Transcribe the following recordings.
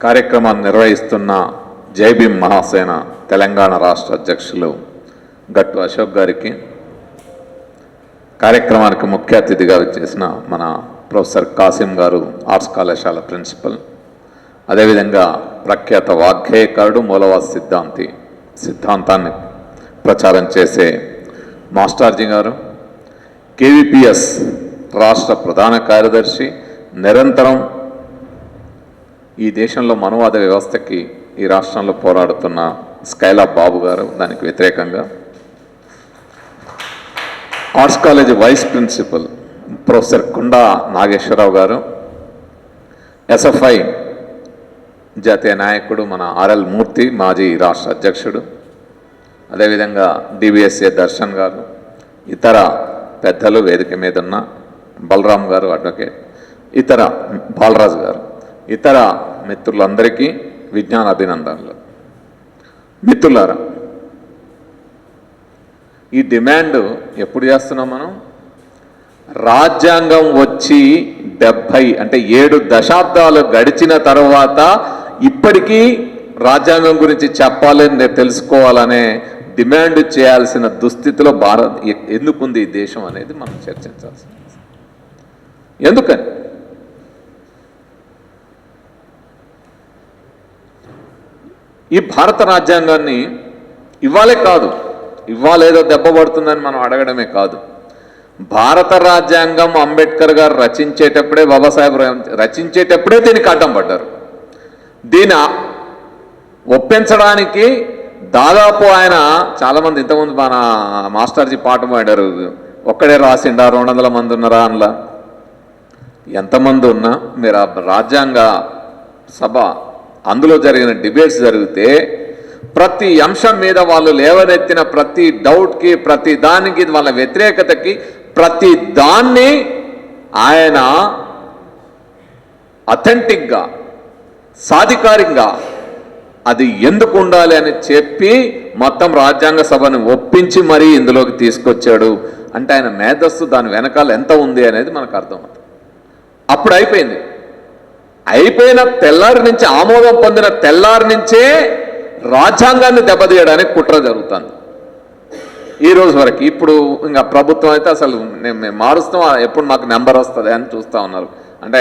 కార్యక్రమాన్ని నిర్వహిస్తున్న జైభీం మహాసేన తెలంగాణ రాష్ట్ర అధ్యక్షులు గట్టు అశోక్ గారికి కార్యక్రమానికి ముఖ్య అతిథిగా చేసిన మన ప్రొఫెసర్ కాసిం గారు ఆర్ట్స్ కళాశాల ప్రిన్సిపల్. అదేవిధంగా ప్రఖ్యాత వాగ్గేయకారుడు మూలవాద సిద్ధాంతి సిద్ధాంతాన్ని ప్రచారం చేసే మాస్టార్జీ గారు కేవీపీఎస్ రాష్ట్ర ప్రధాన కార్యదర్శి నిరంతరం ఈ దేశంలో మనువాద వ్యవస్థకి ఈ రాష్ట్రంలో పోరాడుతున్న స్కైలా బాబు గారు దానికి వ్యతిరేకంగా arts college vice principal professor Kunda Nageswara Rao garu SFI జాతీయ నాయకుడు మన ఆర్ఎల్ మూర్తి మాజీ రాష్ట్ర అధ్యక్షుడు అదేవిధంగా డివిఎస్ఏ దర్శన్ గారు ఇతర పెద్దలు వేదిక మీద ఉన్న బలరాం గారు అడ్వకేట్ ఇతర బాలరాజు గారు. ఇతర మిత్రులందరికీ విజ్ఞాన అభినందనలు మిత్రులారా ఈ డిమాండ్ ఎప్పుడు చేస్తున్నాం మనం? రాజ్యాంగం వచ్చి డెబ్భై అంటే ఏడు దశాబ్దాలు గడిచిన తర్వాత ఇప్పటికీ రాజ్యాంగం గురించి చెప్పాలని నేను తెలుసుకోవాలనే డిమాండ్ చేయాల్సిన దుస్థితిలో భారత్ ఎందుకుంది ఈ దేశం అనేది మనం చర్చించాల్సి ఎందుకని? ఈ భారత రాజ్యాంగాన్ని ఇవ్వాలే కాదు ఇవ్వాలేదో దెబ్బ పడుతుందని మనం అడగడమే కాదు. భారత రాజ్యాంగం అంబేద్కర్ గారు రచించేటప్పుడే బాబాసాహెబ్ రచించేటప్పుడే దీనికి అడ్డం పడ్డారు. దీని ఒప్పించడానికి దాదాపు ఆయన చాలామంది ఇంతకుముందు మన మాస్టర్జీ పాట పాడారు ఒక్కడే రాసిండా రెండు వందల మంది ఉన్నారా అందులో ఎంతమంది ఉన్నా మీరు ఆ రాజ్యాంగ సభ అందులో జరిగిన డిబేట్స్ జరిగితే ప్రతి అంశం మీద వాళ్ళు లేవనెత్తిన ప్రతి డౌట్కి ప్రతి దానికి వాళ్ళ వ్యతిరేకతకి ప్రతి దాన్ని ఆయన అథెంటిక్గా సాధికారికంగా అది ఎందుకు ఉండాలి అని చెప్పి మొత్తం రాజ్యాంగ సభను ఒప్పించి మరీ ఇందులోకి తీసుకొచ్చాడు. అంటే ఆయన మేధస్సు దాని వెనకాల ఎంత ఉంది అనేది మనకు అర్థమవుతుంది. అప్పుడు అయిపోయింది. అయిపోయిన తెల్లారి నుంచి ఆమోదం పొందిన తెల్లారి నుంచే రాజ్యాంగాన్ని దెబ్బతీయడానికి కుట్ర జరుగుతుంది. ఈ రోజు వరకు ఇప్పుడు ఇంకా ప్రభుత్వం అయితే అసలు నేను మేము మారుస్తాం ఎప్పుడు మాకు నెంబర్ వస్తుంది అని చూస్తూ ఉన్నారు. అంటే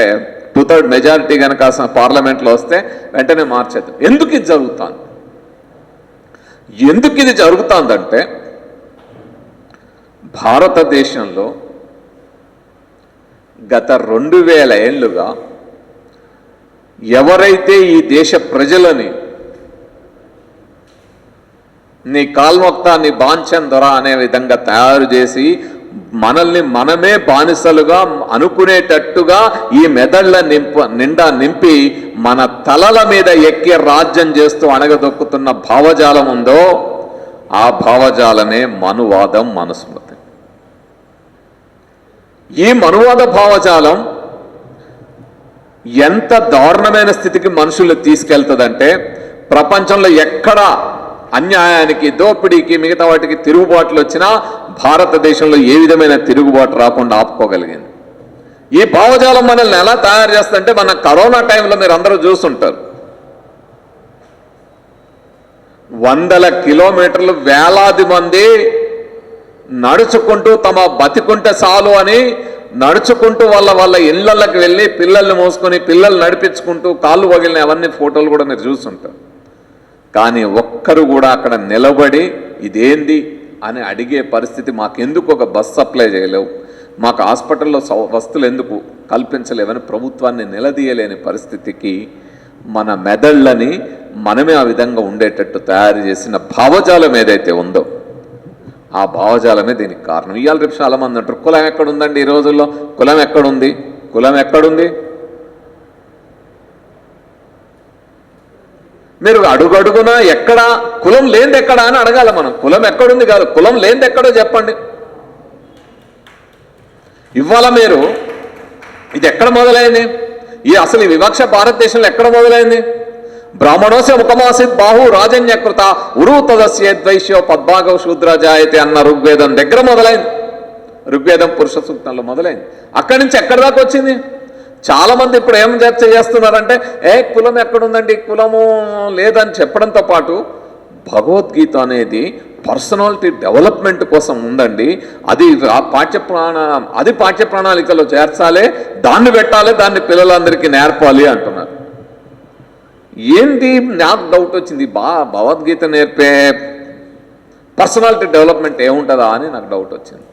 టూ థర్డ్ మెజారిటీ కనుక పార్లమెంట్లో వస్తే వెంటనే మార్చేద్దాం. ఎందుకు ఇది జరుగుతుంది? ఎందుకు ఇది జరుగుతుందంటే భారతదేశంలో గత రెండు వేల ఏళ్ళుగా ఎవరైతే ఈ దేశ ప్రజలని నీ కాల్మొక్తా నీ బాంఛన్ దొర అనే విధంగా తయారు చేసి మనల్ని మనమే బానిసలుగా అనుకునేటట్టుగా ఈ మెదళ్ళ నింప నిండా నింపి మన తలల మీద ఎక్కి రాజ్యం చేస్తూ అణగదొక్కుతున్న భావజాలం ఉందో ఆ భావజాలమే మనువాదం మనుస్మృతి. ఈ మనువాద భావజాలం ఎంత దారుణమైన స్థితికి మనుషులు తీసుకెళ్తుందంటే ప్రపంచంలో ఎక్కడ అన్యాయానికి దోపిడీకి మిగతా వాటికి తిరుగుబాట్లు వచ్చినా భారతదేశంలో ఏ విధమైన తిరుగుబాటు రాకుండా ఆపుకోగలిగింది. ఈ భావజాలం మనల్ని ఎలా తయారు చేస్తుంటే మన కరోనా టైంలో మీరు అందరూ చూస్తుంటారు వందల కిలోమీటర్లు వేలాది మంది నడుచుకుంటూ తమ బతికుంటే చాలు అని నడుచుకుంటూ వాళ్ళ వాళ్ళ ఇళ్ళకి వెళ్ళి పిల్లల్ని మోసుకొని పిల్లలు నడిపించుకుంటూ కాళ్ళు వగిలిన అవన్నీ ఫోటోలు కూడా మీరు చూస్తుంటారు. కానీ ఒక్కరు కూడా అక్కడ నిలబడి ఇదేంది అని అడిగే పరిస్థితి మాకెందుకు ఒక బస్ సప్లై చేయలేవు? మాకు హాస్పిటల్లో సౌ వస్తువులు ఎందుకు కల్పించలేవని ప్రభుత్వాన్ని నిలదీయలేని పరిస్థితికి మన మెదళ్ళని మనమే ఆ విధంగా ఉండేటట్టు తయారు చేసిన భావజాలం ఏదైతే ఉందో ఆ భావజాలమే దీనికి కారణం. ఇవాళ రేపు చాలా మంది అంటారు కులం ఎక్కడుందండి ఈ రోజుల్లో? కులం ఎక్కడుంది? కులం ఎక్కడుంది? మీరు అడుగడుగునా ఎక్కడ? కులం లేనిది ఎక్కడ అని అడగాలి మనం. కులం ఎక్కడుంది కాదు కులం లేనిది ఎక్కడో చెప్పండి. ఇవాళ మీరు ఇది ఎక్కడ మొదలైంది? ఈ అసలు ఈ వివక్ష భారతదేశంలో ఎక్కడ మొదలైంది? బ్రాహ్మణోస్య ముఖమాసిత్ బాహు రాజన్యకృత ఉరు తదస్యేద్వైశ్యో పద్భాగవ శూద్ర జాయతే అన్న ఋగ్వేదం దగ్గర మొదలైంది. ఋగ్వేదం పురుష సూక్తంలో మొదలైంది. అక్కడి నుంచి ఎక్కడి దాకా వచ్చింది? చాలా మంది ఇప్పుడు ఏం చర్చ చేస్తున్నారంటే ఏ కులం ఎక్కడుందండి? కులము లేదని చెప్పడంతో పాటు భగవద్గీత అనేది పర్సనాలిటీ డెవలప్మెంట్ కోసం ఉందండి. అది రా- పాఠ్య ప్రాణ అది పాఠ్య ప్రణాళికలో చేర్చాలి దాన్ని పెట్టాలి దాన్ని పిల్లలందరికీ నేర్పాలి అంటున్నారు. ఏంటి నాకు డౌట్ వచ్చింది. బా భగవద్గీత నేర్పే పర్సనాలిటీ డెవలప్మెంట్ ఏముంటుందా అని నాకు డౌట్ వచ్చింది.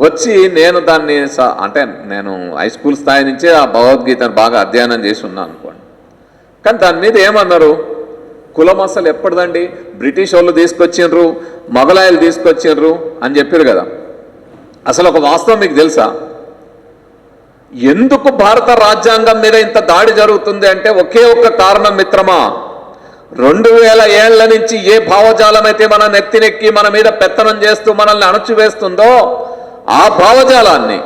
వచ్చి నేను దాన్ని స- అంటే నేను హై స్కూల్ స్థాయి నుంచే ఆ భగవద్గీతను బాగా అధ్యయనం చేసి ఉన్నాను అనుకోండి. కానీ దాని మీద ఏమన్నారు? కులం అసలు ఎప్పటిదండి? బ్రిటిష్ వాళ్ళు తీసుకొచ్చిండ్రు మొఘలాయలు తీసుకొచ్చిండ్రు అని చెప్పారు కదా. అసలు ఒక వాస్తవం మీకు తెలుసా? ఎందుకు భారత రాజ్యాంగం మీద ఇంత దాడి జరుగుతుంది అంటే ఒకే ఒక్క కారణం మిత్రమా? రెండు వేల ఏళ్ళ నుంచి ఏ భావజాలం అయితే మన నెత్తినెక్కి మన మీద పెత్తనం చేస్తూ మనల్ని అణచివేస్తుందో ఆ భావజాలాన్ని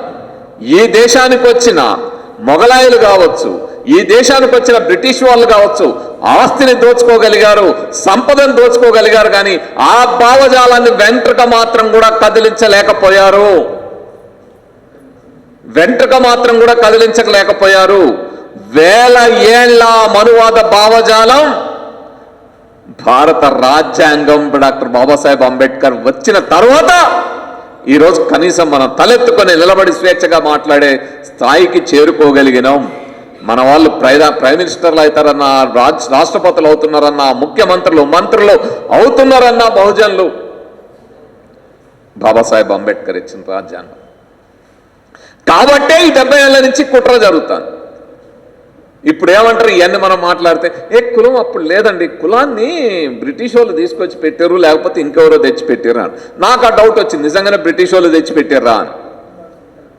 ఈ దేశానికి వచ్చిన మొఘలాయులు కావచ్చు ఈ దేశానికి వచ్చిన బ్రిటిష్ వాళ్ళు కావచ్చు ఆస్తిని దోచుకోగలిగారు సంపదను దోచుకోగలిగారు కానీ ఆ భావజాలాన్ని వెంట్రుక మాత్రం కూడా కదిలించలేకపోయారు. వెంట్రుక మాత్రం కూడా కదిలించలేకపోయారు. వేల ఏళ్ళ మనువాద భావజాలం. భారత రాజ్యాంగం డాక్టర్ బాబాసాహెబ్ అంబేద్కర్ వచ్చిన తర్వాత ఈరోజు కనీసం మనం తలెత్తుకొని నిలబడి స్వేచ్ఛగా మాట్లాడే స్థాయికి చేరుకోగలిగినాం. మన వాళ్ళు ప్రైదా ప్రైమ్ మినిస్టర్లు అవుతారన్న రాజ్ రాష్ట్రపతులు అవుతున్నారన్న ముఖ్యమంత్రులు మంత్రులు అవుతున్నారన్న బహుజనులు. బాబాసాహెబ్ అంబేద్కర్ ఇచ్చిన రాజ్యాంగం. కాబట్టే ఈ డెబ్బై ఏళ్ళ నుంచి కుట్ర జరుగుతాను ఇప్పుడు ఏమంటారు ఇవన్నీ మనం మాట్లాడితే ఏ కులం అప్పుడు లేదండి కులాన్ని బ్రిటిష్ వాళ్ళు తీసుకొచ్చి పెట్టారు లేకపోతే ఇంకెవరో తెచ్చి పెట్టారు అని. నాకు ఆ డౌట్ వచ్చింది నిజంగానే బ్రిటిష్ వాళ్ళు తెచ్చి పెట్టారా అని.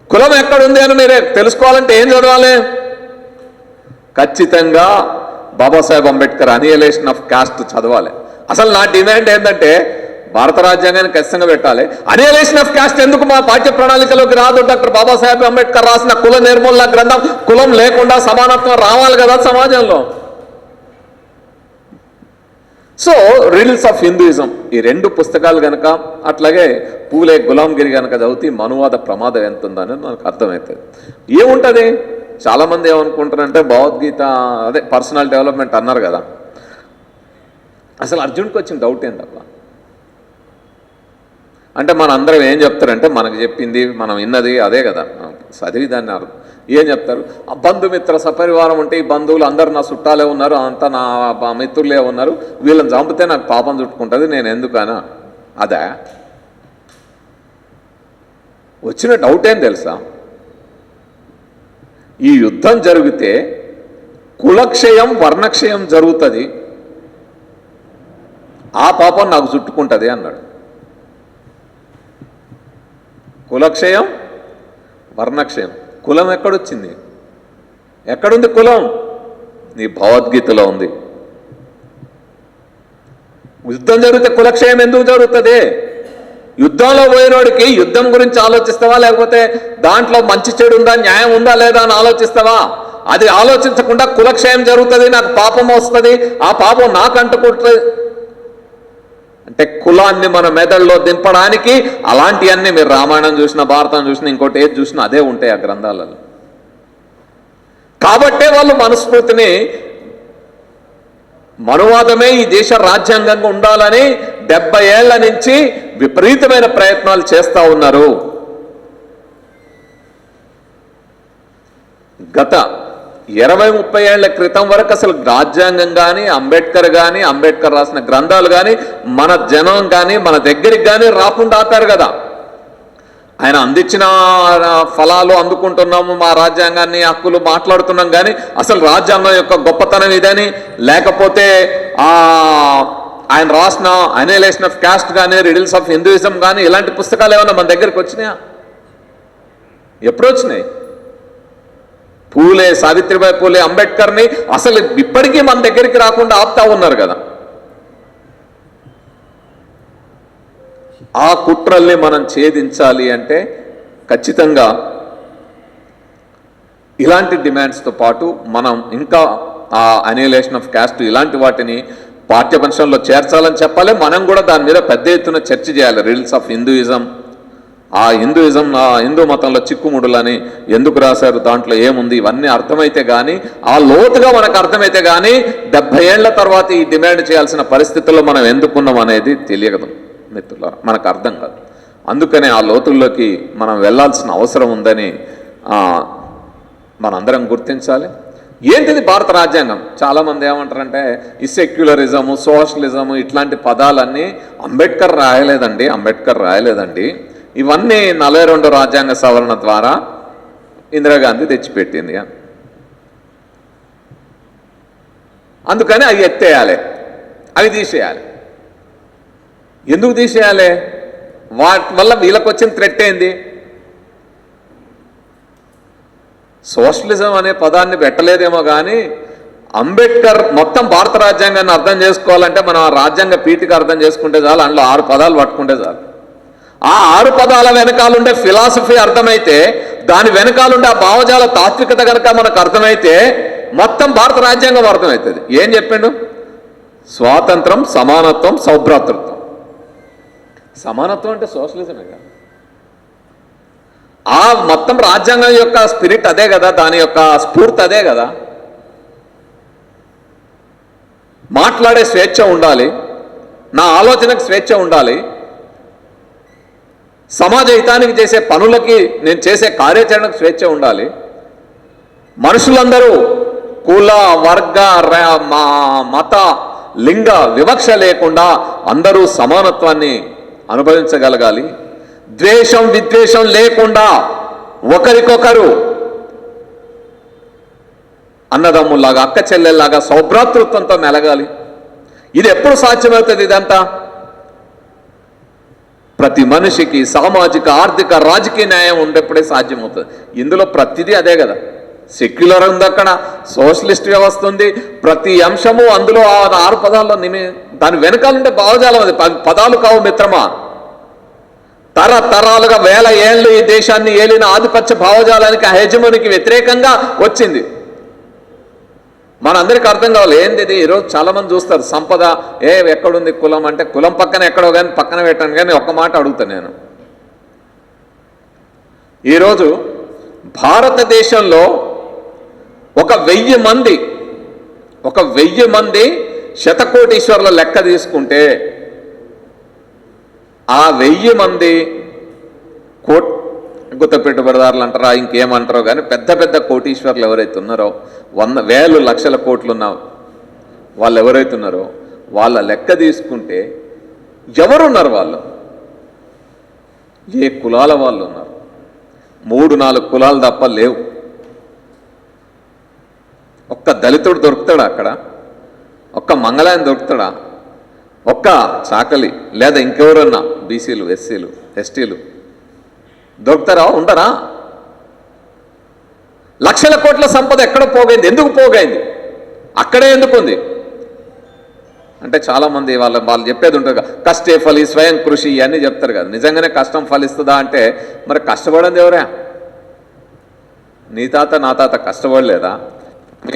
కులం ఎక్కడుంది అని మీరే తెలుసుకోవాలంటే ఏం చదవాలి? ఖచ్చితంగా Babasaheb Ambedkar annihilation of caste చదవాలి. అసలు నా డిమాండ్ ఏంటంటే భారత రాజ్యాంగాన్ని ఖచ్చితంగా పెట్టాలి. అనియలేషన్ ఆఫ్ క్యాస్ట్ ఎందుకు మా పాఠ్య ప్రణాళికలోకి రాదు? డాక్టర్ బాబాసాహెబ్ అంబేద్కర్ రాసిన కుల నిర్మూలన గ్రంథం కులం లేకుండా సమానత్వం రావాలి కదా సమాజంలో. సో రిల్స్ ఆఫ్ హిందూయిజం ఈ రెండు పుస్తకాలు కనుక అట్లాగే పూలే గులాంగిరి కనుక చదివితే మనువాద ప్రమాదం ఎంత ఉందని నాకు అర్థమవుతుంది. ఏముంటుంది? చాలామంది ఏమనుకుంటారంటే భగవద్గీత అదే పర్సనల్ డెవలప్మెంట్ అన్నారు కదా. అసలు అర్జున్కి వచ్చిన డౌట్ ఏంటబ్బా అంటే మన అందరం ఏం చెప్తారంటే మనకు చెప్పింది మనం విన్నది అదే కదా. చదివి దాన్ని అర్థం. ఏం చెప్తారు? ఆ బంధుమిత్ర సపరివారం ఉంటే ఈ బంధువులు అందరు నా చుట్టాలే ఉన్నారు అంతా నా మిత్రులే ఉన్నారు వీళ్ళని చంపితే నాకు పాపం చుట్టుకుంటుంది నేను ఎందుకనా? అదే? వచ్చిన డౌట్ ఏం తెలుసా? ఈ యుద్ధం జరిగితే కులక్షయం వర్ణక్షయం జరుగుతుంది. ఆ పాపం నాకు చుట్టుకుంటుంది అన్నాడు. కులక్షయం వర్ణక్షయం. కులం ఎక్కడొచ్చింది? ఎక్కడుంది కులం? నీ భగవద్గీతలో ఉంది. యుద్ధం జరిగితే కులక్షయం ఎందుకు జరుగుతుంది? యుద్ధంలో పోయినోడికి యుద్ధం గురించి ఆలోచిస్తావా? లేకపోతే దాంట్లో మంచి చెడు ఉందా? న్యాయం ఉందా? లేదా అని ఆలోచిస్తావా? అది ఆలోచించకుండా కులక్షయం జరుగుతుంది నాకు పాపం వస్తుంది ఆ పాపం నాకు అంటుకుంటుంది అంటే కులాన్ని మన మెదడులో దింపడానికి అలాంటివన్నీ మీరు రామాయణం చూసిన భారతం చూసిన ఇంకోటి ఏది చూసినా అదే ఉంటాయి ఆ గ్రంథాలలో. కాబట్టే వాళ్ళు మనస్ఫూర్తిని మనువాదమే ఈ దేశ రాజ్యాంగంగా ఉండాలని డెబ్బై ఏళ్ళ నుంచి విపరీతమైన ప్రయత్నాలు చేస్తా ఉన్నారు. గత ఇరవై ముప్పై ఏళ్ళ క్రితం వరకు అసలు రాజ్యాంగం కానీ అంబేద్కర్ కానీ అంబేద్కర్ రాసిన గ్రంథాలు కానీ మన జనం కానీ మన దగ్గరికి కానీ రాకుండా ఆపారు కదా. ఆయన అందించిన ఫలాలు అందుకుంటున్నాము మా రాజ్యాంగాన్ని హక్కులు మాట్లాడుతున్నాం కానీ అసలు రాజ్యాంగం యొక్క గొప్పతనం ఇదని లేకపోతే ఆ ఆయన రాసిన అనేలేషన్ ఆఫ్ క్యాస్ట్ కానీ రిడిల్స్ ఆఫ్ హిందూయిజం కానీ ఇలాంటి పుస్తకాలు ఏమైనా మన దగ్గరికి వచ్చినాయా? ఎప్పుడు వచ్చినాయి పూలే సావిత్రిబాయి పూలే అంబేద్కర్ని అసలు ఇప్పటికీ మన దగ్గరికి రాకుండా ఆపుతా ఉన్నారు కదా. ఆ కుట్రల్ని మనం ఛేదించాలి అంటే ఖచ్చితంగా ఇలాంటి డిమాండ్స్తో పాటు మనం ఇంకా ఆ అనిలేషన్ ఆఫ్ క్యాస్ట్ ఇలాంటి వాటిని పాఠ్యపంచంలో చేర్చాలని చెప్పాలి. మనం కూడా దాని మీద పెద్ద ఎత్తున చర్చ చేయాలి. రిల్స్ ఆఫ్ హిందూయిజం ఆ హిందూయిజం ఆ హిందూ మతంలో చిక్కుముడులని ఎందుకు రాశారు? దాంట్లో ఏముంది? ఇవన్నీ అర్థమైతే కానీ ఆ లోతుగా మనకు అర్థమైతే కానీ డెబ్బై ఏళ్ళ తర్వాత ఈ డిమాండ్ చేయాల్సిన పరిస్థితుల్లో మనం ఎందుకున్నాం అనేది తెలియదు మిత్రుల మనకు అర్థం కాదు. అందుకనే ఆ లోతుల్లోకి మనం వెళ్ళాల్సిన అవసరం ఉందని మనందరం గుర్తించాలి. ఏంటిది భారత రాజ్యాంగం? చాలామంది ఏమంటారంటే ఈ సెక్యులరిజము సోషలిజము ఇట్లాంటి పదాలన్నీ అంబేద్కర్ రాయలేదండి అంబేద్కర్ రాయలేదండి. ఇవన్నీ నలభై రెండు రాజ్యాంగ సవరణ ద్వారా ఇందిరాగాంధీ తెచ్చిపెట్టింది. అందుకని అవి ఎత్తేయాలి అవి తీసేయాలి. ఎందుకు తీసేయాలి? వాటి వల్ల వీళ్ళకు వచ్చిన థ్రెట్ ఏంది? సోషలిజం అనే పదాన్ని పెట్టలేదేమో కానీ అంబేద్కర్ మొత్తం భారత రాజ్యాంగాన్ని అర్థం చేసుకోవాలంటే మనం ఆ రాజ్యాంగ పీఠిక అర్థం చేసుకుంటే చాలు అందులో ఆరు పదాలు పట్టుకుంటే చాలు. ఆ ఆరు పదాల వెనకాలుండే ఫిలాసఫీ అర్థమైతే దాని వెనకాలుండే ఆ భావజాల తాత్వికత కనుక మనకు అర్థమైతే మొత్తం భారత రాజ్యాంగం అర్థమవుతుంది. ఏం చెప్పిండు? స్వాతంత్రం సమానత్వం సౌభ్రాతృత్వం. సమానత్వం అంటే సోషలిజమే కదా. ఆ మొత్తం రాజ్యాంగం యొక్క స్పిరిట్ అదే కదా దాని యొక్క స్ఫూర్తి అదే కదా. మాట్లాడే స్వేచ్ఛ ఉండాలి. నా ఆలోచనకు స్వేచ్ఛ ఉండాలి. సమాజ హితానికి చేసే పనులకి నేను చేసే కార్యాచరణకు స్వేచ్ఛ ఉండాలి. మనుషులందరూ కుల వర్గ మత లింగ వివక్ష లేకుండా అందరూ సమానత్వాన్ని అనుభవించగలగాలి. ద్వేషం విద్వేషం లేకుండా ఒకరికొకరు అన్నదమ్ముల్లాగా అక్క చెల్లెల్లాగా సౌభ్రాతృత్వంతో మెలగాలి. ఇది ఎప్పుడు సాధ్యమవుతుంది ఇదంతా? ప్రతి మనిషికి సామాజిక ఆర్థిక రాజకీయ న్యాయం ఉండేప్పుడే సాధ్యమవుతుంది. ఇందులో ప్రతిదీ అదే కదా. సెక్యులర్ ఉంది అక్కడ సోషలిస్ట్ వ్యవస్థ ఉంది. ప్రతి అంశము అందులో ఆరు పదాల్లో నిమి దాని వెనకాలంటే భావజాలం అది. ప- పదాలు కావు మిత్రమా? తరతరాలుగా వేల ఏళ్ళు ఈ దేశాన్ని ఏలిన ఆధిపత్య భావజాలానికి ఆ హెజమునికి వ్యతిరేకంగా వచ్చింది. మనందరికీ అర్థం కావాలి. ఏంది ఇది ఈరోజు చాలా మంది చూస్తారు సంపద ఏ ఎక్కడుంది కులం అంటే కులం పక్కన ఎక్కడో కానీ పక్కన పెట్టాను కానీ ఒక్క మాట అడుగుతాను నేను. ఈరోజు భారతదేశంలో ఒక వెయ్యి మంది ఒక వెయ్యి మంది శతకోటీశ్వర్ల లెక్క తీసుకుంటే ఆ వెయ్యి మంది కోట్ గుత్త పెట్టుబడిదారులు అంటారా ఇంకేమంటారో కానీ పెద్ద పెద్ద కోటీశ్వర్లు ఎవరైతే ఉన్నారో వంద వేలు లక్షల కోట్లున్న వాళ్ళు ఎవరైతే ఉన్నారో వాళ్ళ లెక్క తీసుకుంటే ఎవరున్నారు వాళ్ళు? ఏ కులాల వాళ్ళు ఉన్నారు? మూడు నాలుగు కులాలు తప్ప లేవు. ఒక్క దళితుడు దొరుకుతాడా అక్కడ? ఒక్క మంగళాయన దొరుకుతాడా? ఒక్క చాకలి లేదా ఇంకెవరన్నా బీసీలు ఎస్సీలు ఎస్టీలు దొరుకుతారా? ఉండరా? లక్షల కోట్ల సంపద ఎక్కడ పోగైంది? ఎందుకు పోగైంది? అక్కడే ఎందుకు ఉంది అంటే చాలామంది వాళ్ళ వాళ్ళు చెప్పేది ఉంటారు కదా, కష్టే ఫలి స్వయం కృషి ఇవన్నీ చెప్తారు కదా. నిజంగానే కష్టం ఫలిస్తుందా అంటే మరి కష్టపడింది ఎవరా? నీ తాత నా తాత కష్టపడలేదా? మీ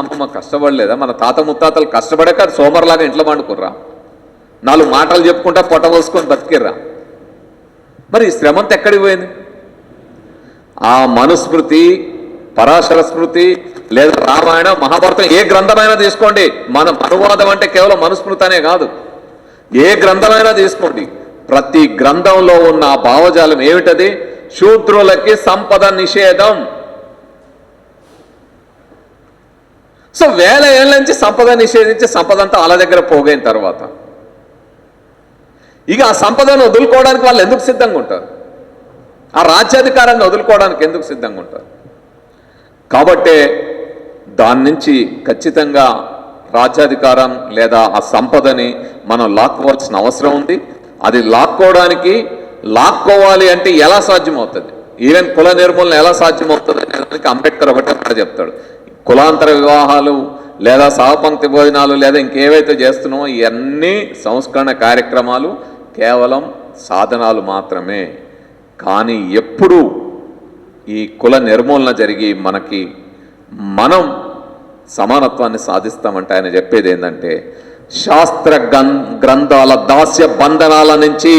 అమ్మమ్మ కష్టపడలేదా? మన తాత ముత్తాతలు కష్టపడక సోమర్లాగా ఇంట్లో పండుకుర్రా? నాలుగు మాటలు చెప్పుకుంటా పొట్ట పోసుకొని బతికిర్రా? మరి శ్రమంత ఎక్కడికి పోయింది? ఆ మనుస్మృతి పరాశర స్మృతి లేదా రామాయణం మహాభారతం ఏ గ్రంథమైనా తీసుకోండి. మన అనువాదం అంటే కేవలం మనుస్మృతి అనే కాదు. ఏ గ్రంథమైనా తీసుకోండి. ప్రతి గ్రంథంలో ఉన్న ఆ భావజాలం ఏమిటది? శూద్రులకి సంపద నిషేధం. సో వేల ఏళ్ళ నుంచి సంపద నిషేధించి సంపద అంతా వాళ్ళ దగ్గర పోగైన తర్వాత. ఇక ఆ సంపదను వదులుకోవడానికి వాళ్ళు ఎందుకు సిద్ధంగా ఉంటారు? ఆ రాజ్యాధికారాన్ని వదులుకోవడానికి ఎందుకు సిద్ధంగా ఉంటారు? కాబట్టే దాని నుంచి ఖచ్చితంగా రాజ్యాధికారం లేదా ఆ సంపదని మనం లాక్కోవాల్సిన అవసరం ఉంది. అది లాక్కోవడానికి లాక్కోవాలి అంటే ఎలా సాధ్యమవుతుంది? ఈవెన్ కుల నిర్మూలన ఎలా సాధ్యమవుతుంది అనే దానికి అంబేద్కర్ ఒకటే అక్కడ చెప్తాడు. కులాంతర వివాహాలు లేదా సహపంక్తి భోజనాలు లేదా ఇంకేవైతే చేస్తున్నామో ఇవన్నీ సంస్కరణ కార్యక్రమాలు కేవలం సాధనాలు మాత్రమే. కానీ ఎప్పుడూ ఈ కుల నిర్మూలన జరిగి మనకి మనం సమానత్వాన్ని సాధిస్తామంటే ఆయన చెప్పేది ఏంటంటే శాస్త్ర గ్రంథాల దాస్య బంధనాల నుంచి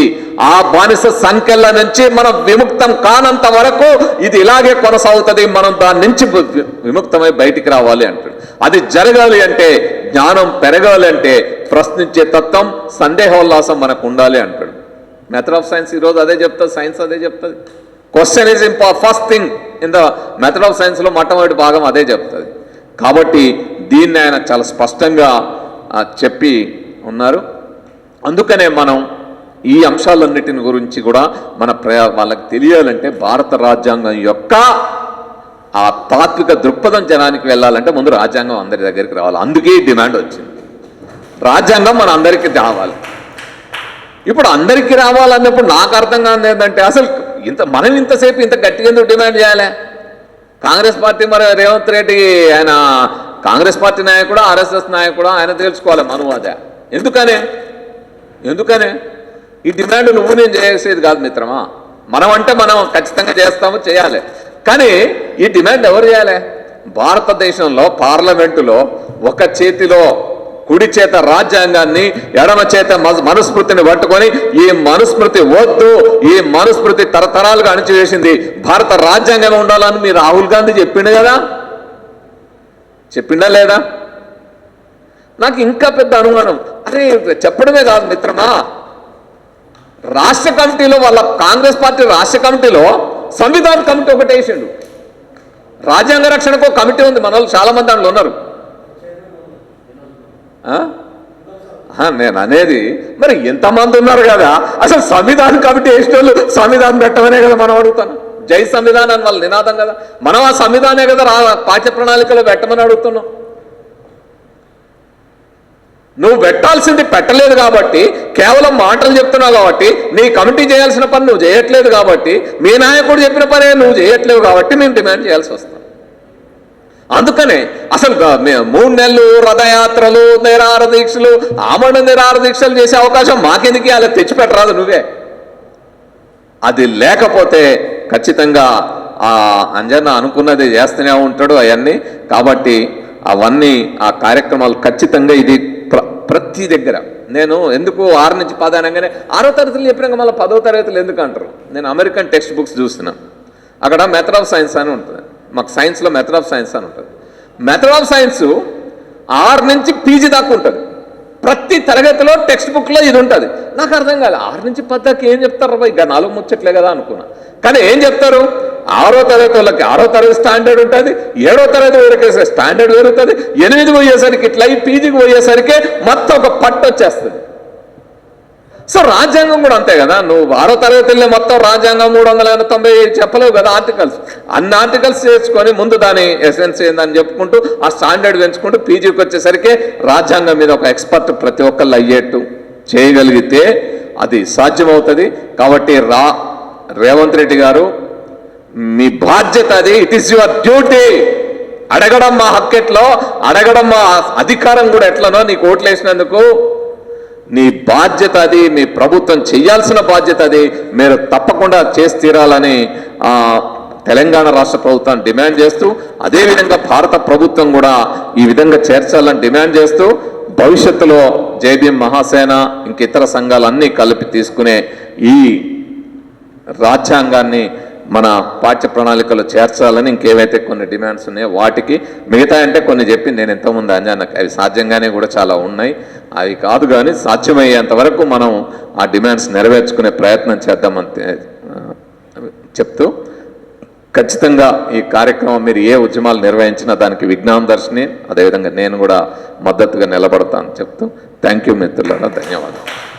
ఆ బానిస సంఖ్యల నుంచి మనం విముక్తం కానంత వరకు ఇది ఇలాగే కొనసాగుతుంది మనం దాని నుంచి విముక్తమై బయటికి రావాలి అంటాడు. అది జరగాలి అంటే జ్ఞానం పెరగాలి అంటే ప్రశ్నించే తత్వం సందేహోల్లాసం మనకు ఉండాలి అంటాడు. మెథడ్ ఆఫ్ సైన్స్ ఈరోజు అదే చెప్తుంది సైన్స్ అదే చెప్తుంది. Question is ఇంపా first thing in the method of సైన్స్లో మొట్టమొదటి భాగం అదే చెప్తుంది. కాబట్టి దీన్ని ఆయన చాలా స్పష్టంగా చెప్పి ఉన్నారు. అందుకనే మనం ఈ అంశాలన్నిటిని గురించి కూడా మన ప్రయా వాళ్ళకి తెలియాలంటే భారత రాజ్యాంగం యొక్క ఆ తాత్విక దృక్పథం జనానికి వెళ్ళాలంటే ముందు రాజ్యాంగం అందరి దగ్గరికి రావాలి. అందుకే డిమాండ్ వచ్చింది. రాజ్యాంగం మన అందరికీ రావాలి. ఇప్పుడు అందరికీ రావాలన్నప్పుడు నాకు అర్థం కాదు ఏంటంటే అసలు ఇంత మనం ఇంతసేపు ఇంత గట్టిగా ఎందుకు డిమాండ్ చేయాలి? కాంగ్రెస్ పార్టీ మరి రేవంత్ రెడ్డి ఆయన కాంగ్రెస్ పార్టీ నాయకుడు ఆర్ఎస్ఎస్ నాయకుడు ఆయన తెలుసుకోవాలి మనువాద ఎందుకనే? ఎందుకనే? ఈ డిమాండ్ నువ్వు నేను చేసేది కాదు మిత్రమా. మనం అంటే మనం ఖచ్చితంగా చేస్తాము చేయాలి. కానీ ఈ డిమాండ్ ఎవరు చేయాలి? భారతదేశంలో పార్లమెంటులో ఒక చేతిలో కుడి చేత రాజ్యాంగాన్ని ఎడమ చేత మనుస్మృతిని పట్టుకొని ఈ మనుస్మృతి వద్దు ఈ మనుస్మృతి తరతరాలుగా అణిచివేసింది. భారత రాజ్యాంగం ఉండాలని మీరు రాహుల్ గాంధీ చెప్పిండు కదా? చెప్పిండా లేదా? నాకు ఇంకా పెద్ద అనుమానం. అరే చెప్పడమే కాదు మిత్రమా. రాష్ట్ర కమిటీలో వాళ్ళ కాంగ్రెస్ పార్టీ రాష్ట్ర కమిటీలో సంవిధాన కమిటీ ఒకటి వేసిండు రాజ్యాంగ రక్షణకు కమిటీ ఉంది మన వాళ్ళు చాలా మంది దాంట్లో ఉన్నారు. నేను అనేది మరి ఎంతమంది ఉన్నారు కదా? అసలు సంవిధానం కమిటీ వేసిన వాళ్ళు సంవిధానం పెట్టమనే కదా మనం అడుగుతాను జై సంవిధానం అని వాళ్ళ నినాదం కదా. మనం ఆ సంవిధానే కదా రా పాఠ్య ప్రణాళికలో పెట్టమని అడుగుతున్నాం. నువ్వు పెట్టాల్సింది పెట్టలేదు కాబట్టి కేవలం మాటలు చెప్తున్నావు కాబట్టి నీ కమిటీ చేయాల్సిన పని నువ్వు చేయట్లేదు కాబట్టి మీ నాయకుడు చెప్పిన పనే నువ్వు చేయట్లేవు కాబట్టి మేము డిమాండ్ చేయాల్సి వస్తాం అందుకనే అసలు మూడు నెలలు రథయాత్రలు నిరార దీక్షలు ఆమరణ నిరార దీక్షలు చేసే అవకాశం మాకెందుకు అలా తెచ్చిపెట్టరాదు నువ్వే. అది లేకపోతే ఖచ్చితంగా ఆ అంజన్న అనుకున్నది చేస్తూనే ఉంటాడు అవన్నీ. కాబట్టి అవన్నీ ఆ కార్యక్రమాలు ఖచ్చితంగా ఇది ప్ర ప్రతి దగ్గర. నేను ఎందుకు ఆరు నుంచి పది అనగానే ఆరో తరగతులు చెప్పినాక మళ్ళీ పదో తరగతులు ఎందుకు అంటారు? నేను అమెరికన్ టెక్స్ట్ బుక్స్ చూస్తున్నాను అక్కడ మెథడ్ ఆఫ్ సైన్స్ అని ఉంటుంది. మాకు సైన్స్లో మెథడ్ ఆఫ్ సైన్స్ అని ఉంటుంది. మెథడ్ ఆఫ్ సైన్స్ ఆరు నుంచి పీజీ దాకా ఉంటుంది. ప్రతి తరగతిలో టెక్స్ట్ బుక్లో ఇది ఉంటుంది. నాకు అర్థం కాదు ఆరు నుంచి పద్దాకి ఏం చెప్తారు రా ఇక నాలుగు ముచ్చట్లే కదా అనుకున్నా. కానీ ఏం చెప్తారు? ఆరో తరగతి వాళ్ళకి ఆరో తరగతి స్టాండర్డ్ ఉంటుంది. ఏడో తరగతి వరకు స్టాండర్డ్ పెరుగుతుంది. ఎనిమిది పోయేసరికి ఇట్లా అయ్యి పీజీకి పోయేసరికి మొత్తం ఒక పట్టు వచ్చేస్తుంది. సో రాజ్యాంగం కూడా అంతే కదా. నువ్వు ఆరో తరగతిలో మొత్తం రాజ్యాంగం మూడు వందల తొంభై చెప్పలేవు కదా ఆర్టికల్స్. అన్ని ఆర్టికల్స్ చేసుకొని ముందు దాని ఎసెన్స్ ఏందని చెప్పుకుంటూ ఆ స్టాండర్డ్ పెంచుకుంటూ పీజీకి వచ్చేసరికి రాజ్యాంగం మీద ఒక ఎక్స్పర్ట్ ప్రతి ఒక్కళ్ళు అయ్యేట్టు చేయగలిగితే అది సాధ్యమవుతుంది. కాబట్టి రా రేవంత్ రెడ్డి గారు మీ బాధ్యత అది. ఇట్ ఈస్ యువర్ డ్యూటీ అడగడం మా హక్కెట్లో అడగడం మా అధికారం కూడా ఎట్లనో నీకు ఓట్లు వేసినందుకు నీ బాధ్యత అది మీ ప్రభుత్వం చేయాల్సిన బాధ్యత అది. మీరు తప్పకుండా చేసి తీరాలని తెలంగాణ రాష్ట్ర ప్రభుత్వం డిమాండ్ చేస్తూ అదేవిధంగా భారత ప్రభుత్వం కూడా ఈ విధంగా చేర్చాలని డిమాండ్ చేస్తూ భవిష్యత్తులో జేబీఎం మహాసేన ఇంక ఇతర సంఘాలన్నీ కలిపి తీసుకునే ఈ రాజ్యాంగాన్ని మన పాఠ్య ప్రణాళికలో చేర్చాలని ఇంకేవైతే కొన్ని డిమాండ్స్ ఉన్నాయో వాటికి మిగతా అంటే కొన్ని చెప్పింది నేను ఎంతోమంది అంజానకు అవి సాధ్యంగానే కూడా చాలా ఉన్నాయి. అవి కాదు కానీ సాధ్యమయ్యేంత వరకు మనం ఆ డిమాండ్స్ నెరవేర్చుకునే ప్రయత్నం చేద్దామని చెప్తూ ఖచ్చితంగా ఈ కార్యక్రమం మీరు ఏ ఉద్యమాలు నిర్వహించినా దానికి విజ్ఞాన దర్శిని అదేవిధంగా నేను కూడా మద్దతుగా నిలబడతాను చెప్తూ. థ్యాంక్ యూ మిత్రులారా ధన్యవాదాలు.